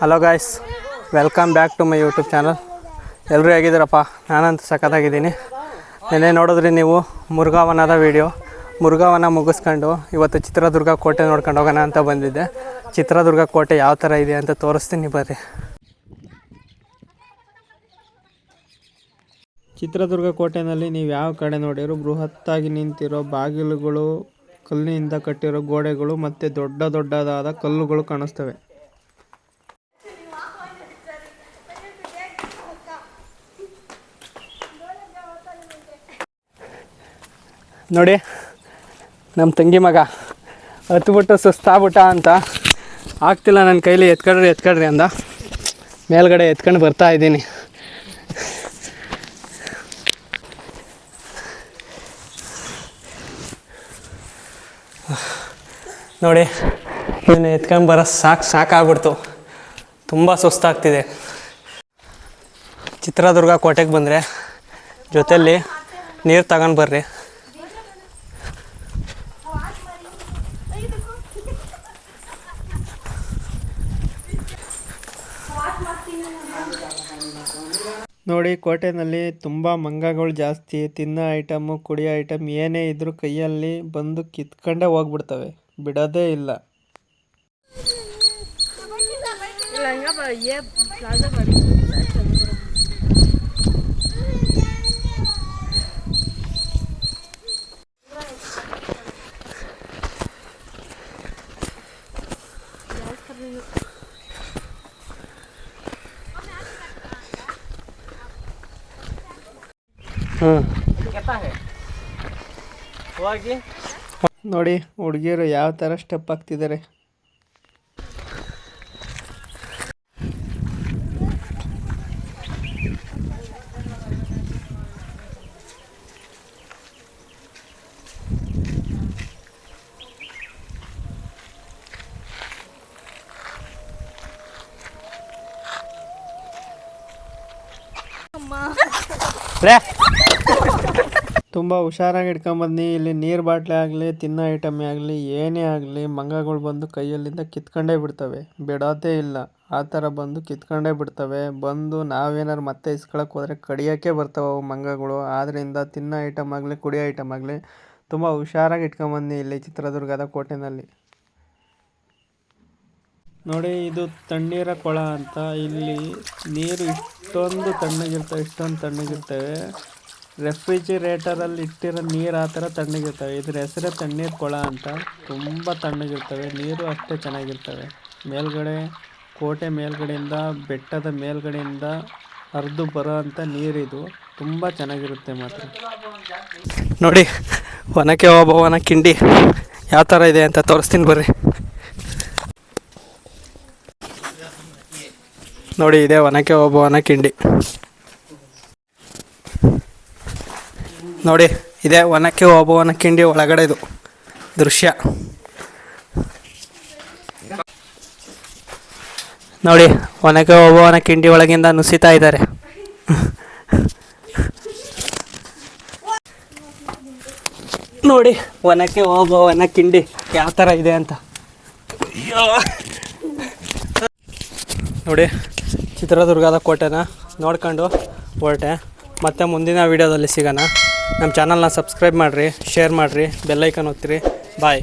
Hello guys welcome back to my YouTube channel ಎಲ್ಲರೂ ಹೇಗಿದ್ದೀರಪ್ಪ? ನಾನಂತೂ ಸಖತ್ತಾಗಿದ್ದೀನಿ. ನೆನೆ ನೋಡಿದ್ರಿ ನೀವು ಮುರುಘಾವನದ ವೀಡಿಯೋ ಮುರುಘಾವನ ಮುಗಿಸ್ಕೊಂಡು ಇವತ್ತು ಚಿತ್ರದುರ್ಗ ಕೋಟೆ ನೋಡ್ಕೊಂಡು ಹೋಗೋಣ ಅಂತ ಬಂದಿದ್ದೆ. ಚಿತ್ರದುರ್ಗ ಕೋಟೆ ಯಾವ ಥರ ಇದೆ ಅಂತ ತೋರಿಸ್ತೀನಿ ಬರ್ರಿ. ಚಿತ್ರದುರ್ಗ ಕೋಟೆನಲ್ಲಿ ನೀವು ಯಾವ ಕಡೆ ನೋಡಿರೋ ಬೃಹತ್ತಾಗಿ ನಿಂತಿರೋ ಬಾಗಿಲುಗಳು, ಕಲ್ಲಿನಿಂದ ಕಟ್ಟಿರೋ ಗೋಡೆಗಳು ಮತ್ತು ದೊಡ್ಡ ದೊಡ್ಡದಾದ ಕಲ್ಲುಗಳು ಕಾಣಿಸ್ತವೆ. ನೋಡಿ ನಮ್ಮ ತಂಗಿ ಮಗ. ಹತ್ಬಿಟ್ಟು ಸುಸ್ತಾಗ್ಬಿಟ್ಟ ಅಂತ. ಆಗ್ತಿಲ್ಲ ನನ್ನ ಕೈಲಿ ಎತ್ಕೊಳ್ರಿ ಎತ್ಕೊಳ್ರಿ ಅಂದ. ಮೇಲ್ಗಡೆ ಎತ್ಕೊಂಡು ಬರ್ತಾ ಇದ್ದೀನಿ. ನೋಡಿ ಇದನ್ನು ಎತ್ಕೊಂಡು ಬರೋ ಸಾಕು ಸಾಕಾಗ್ಬಿಡ್ತು. ತುಂಬ ಸುಸ್ತಾಗ್ತಿದೆ. ಚಿತ್ರದುರ್ಗ ಕೋಟೆಗೆ ಬಂದರೆ ಜೊತೆಯಲ್ಲಿ ನೀರು ತಗೊಂಡು ಬರ್ರಿ. ನೋಡಿ, ಕೋಟೆನಲ್ಲಿ ತುಂಬ ಮಂಗಗಳು ಜಾಸ್ತಿ ತಿನ್ನೋ ಐಟಮು ಕುಡಿಯೋ ಐಟಮ್ ಏನೇ ಇದ್ರೂ ಕೈಯಲ್ಲಿ ಬಂದು ಕಿತ್ಕೊಂಡೇ ಹೋಗ್ಬಿಡ್ತವೆ. ಬಿಡೋದೇ ಇಲ್ಲ. ಹ್ಞೂ ನೋಡಿ ಹುಡುಗಿಯರು ಯಾವ ತರ ಸ್ಟೆಪ್ ಹಾಕ್ತಿದ್ದಾರೆ ಲೇ ತುಂಬ ಹುಷಾರಾಗಿ ಇಟ್ಕೊಂಬಂದ್ನಿ ಇಲ್ಲಿ ನೀರು ಬಾಟ್ಲಿ ಆಗಲಿ, ತಿನ್ನೋ ಐಟಮೇ ಆಗಲಿ, ಏನೇ ಆಗಲಿ, ಮಂಗಗಳು ಬಂದು ಕೈಯಲ್ಲಿಂದ ಕಿತ್ಕೊಂಡೇ ಬಿಡ್ತವೆ. ಬಿಡೋದೇ ಇಲ್ಲ. ಆ ಥರ ಬಂದು ಕಿತ್ಕೊಂಡೇ ಬಿಡ್ತವೆ. ಬಂದು ನಾವೇನಾರು ಮತ್ತೆ ಇಸ್ಕೊಳಕ್ಕೆ ಹೋದರೆ ಕಡಿಯೋಕ್ಕೆ ಬರ್ತವೆ ಅವು ಮಂಗಗಳು. ಆದ್ದರಿಂದ ತಿನ್ನೋ ಐಟಮ್ ಆಗಲಿ, ಕುಡಿಯೋ ಐಟಮ್ ಆಗಲಿ ತುಂಬ ಹುಷಾರಾಗಿ ಇಟ್ಕೊಂಬನ್ನಿ ಇಲ್ಲಿ ಚಿತ್ರದುರ್ಗದ ಕೋಟೆನಲ್ಲಿ. ನೋಡಿ, ಇದು ತಣ್ಣೀರ ಕೊಳ ಅಂತ. ಇಲ್ಲಿ ನೀರು ಇಷ್ಟೊಂದು ತಣ್ಣಗಿರ್ತವೆ ಇಷ್ಟೊಂದು ತಣ್ಣಗಿರ್ತವೆ. ರೆಫ್ರಿಜಿರೇಟರಲ್ಲಿ ಇಟ್ಟಿರೋ ನೀರು ಆ ಥರ ತಣ್ಣಗಿರ್ತವೆ. ಇದ್ರ ಹೆಸರೇ ತಣ್ಣೀರು ಕೊಳ ಅಂತ ತುಂಬ ತಣ್ಣಗಿರ್ತವೆ. ನೀರು ಅಷ್ಟೇ ಚೆನ್ನಾಗಿರ್ತವೆ. ಮೇಲ್ಗಡೆ, ಕೋಟೆ ಮೇಲ್ಗಡೆಯಿಂದ ಬೆಟ್ಟದ ಮೇಲ್ಗಡೆಯಿಂದ ಹರಿದು ಬರೋ ಅಂಥ ನೀರಿದು ತುಂಬ ಚೆನ್ನಾಗಿರುತ್ತೆ ಮಾತ್ರ. ನೋಡಿ, ಒನಕೆ ಓಬವ್ವನ ಕಿಂಡಿ ಯಾವ ಥರ ಇದೆ ಅಂತ ತೋರಿಸ್ತೀನಿ ಬರ್ರಿ. ನೋಡಿ, ಇದೆ ಒನಕೆ ಓಬವ್ವನ ಕಿಂಡಿ. ನೋಡಿ, ಇದೆ ಒನಕೆ ಓಬವ್ವನ ಕಿಂಡಿ ಒಳಗಡೆದು ದೃಶ್ಯ. ನೋಡಿ ಒನಕ್ಕೆ ಓಬವ್ವನ ಕಿಂಡಿ ಒಳಗಿಂದ ನುಸಿತಾ ಇದ್ದಾರೆ. ನೋಡಿ ಒನಕ್ಕೆ ಓಬವ್ವನ ಕಿಂಡಿ ಯಾವ ಥರ ಇದೆ ಅಂತ. ನೋಡಿ, ಚಿತ್ರದುರ್ಗದ ಕೋಟೆನ ನೋಡ್ಕೊಂಡು ಹೊರಟೆ. ಮತ್ತೆ ಮುಂದಿನ ವೀಡಿಯೋದಲ್ಲಿ ಸಿಗೋಣ. ನಮ್ಮ ಚಾನಲ್ನ ಸಬ್ಸ್ಕ್ರೈಬ್ ಮಾಡಿರಿ ಶೇರ್ ಮಾಡಿರಿ ಬೆಲ್ಲೈಕನ್ ಒತ್ತಿರಿ. ಬಾಯ್